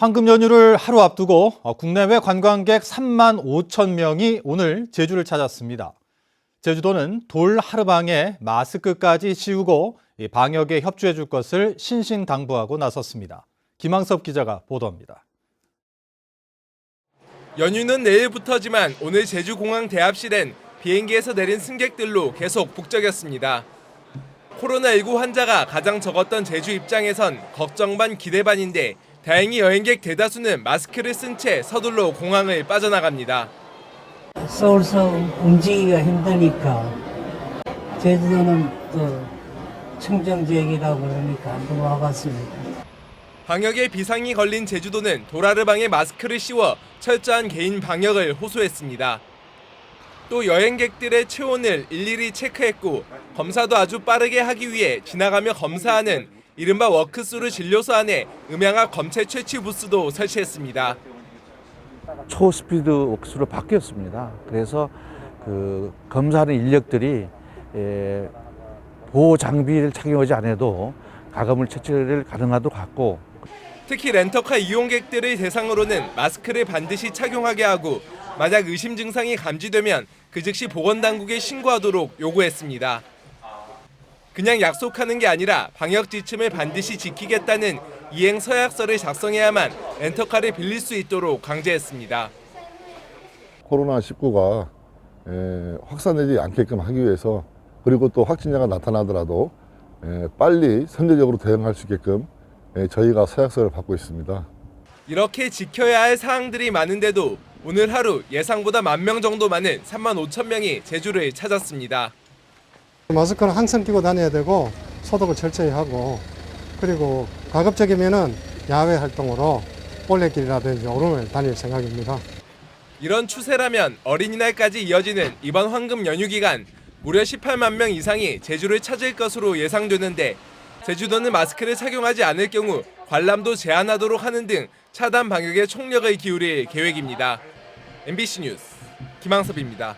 황금 연휴를 하루 앞두고 어, 국내외 관광객 3만 5천 명이 오늘 제주를 찾았습니다. 제주도는 돌 하르방에 마스크까지 씌우고 이 방역에 협조해 줄 것을 신신당부하고 나섰습니다. 김항섭 기자가 보도합니다. 연휴는 내일부터지만 오늘 제주공항 대합실엔 비행기에서 내린 승객들로 계속 북적였습니다. 코로나19 환자가 가장 적었던 제주 입장에선 걱정 반 기대 반인데 다행히 여행객 대다수는 마스크를 쓴 채 서둘러 공항을 빠져나갑니다. 서울서 움직이기가 힘드니까 제주도는 또 청정 지역이라고 그러니까 한번 와봤습니다. 방역에 비상이 걸린 제주도는 도라르방에 마스크를 씌워 철저한 개인 방역을 호소했습니다. 또 여행객들의 체온을 일일이 체크했고 검사도 아주 빠르게 하기 위해 지나가며 검사하는 이른바 워크스루 진료소 안에 음향학 검체 채취 부스도 설치했습니다. 초스피드 웍스로 바뀌었습니다. 그래서 그 검사하는 인력들이 에, 보호 장비를 착용하지 않아도 가감을 채취를 가능하도록 했고 특히 렌터카 이용객들을 대상으로는 마스크를 반드시 착용하게 하고 만약 의심 증상이 감지되면 그 즉시 보건당국에 신고하도록 요구했습니다. 그냥 약속하는 게 아니라 방역 지침을 반드시 지키겠다는 이행 서약서를 작성해야만 렌터카를 빌릴 수 있도록 강제했습니다. 코로나19가 확산되지 않게끔 하기 위해서 그리고 또 확진자가 나타나더라도 에, 빨리 선제적으로 대응할 수 있게끔 에, 저희가 서약서를 받고 있습니다. 이렇게 지켜야 할 사항들이 많은데도 오늘 하루 예상보다 만 명 정도 많은 3만 5천 명이 제주를 찾았습니다. 마스크는 항상 끼고 다녀야 되고 소독을 철저히 하고 그리고 가급적이면은 야외 활동으로 올레길이라든지 오름을 다닐 생각입니다. 이런 추세라면 어린이날까지 이어지는 이번 황금 연휴 기간 무려 18만 명 이상이 제주를 찾을 것으로 예상되는데 제주도는 마스크를 착용하지 않을 경우 관람도 제한하도록 하는 등 차단 방역에 총력을 기울일 계획입니다. MBC 뉴스 김항섭입니다.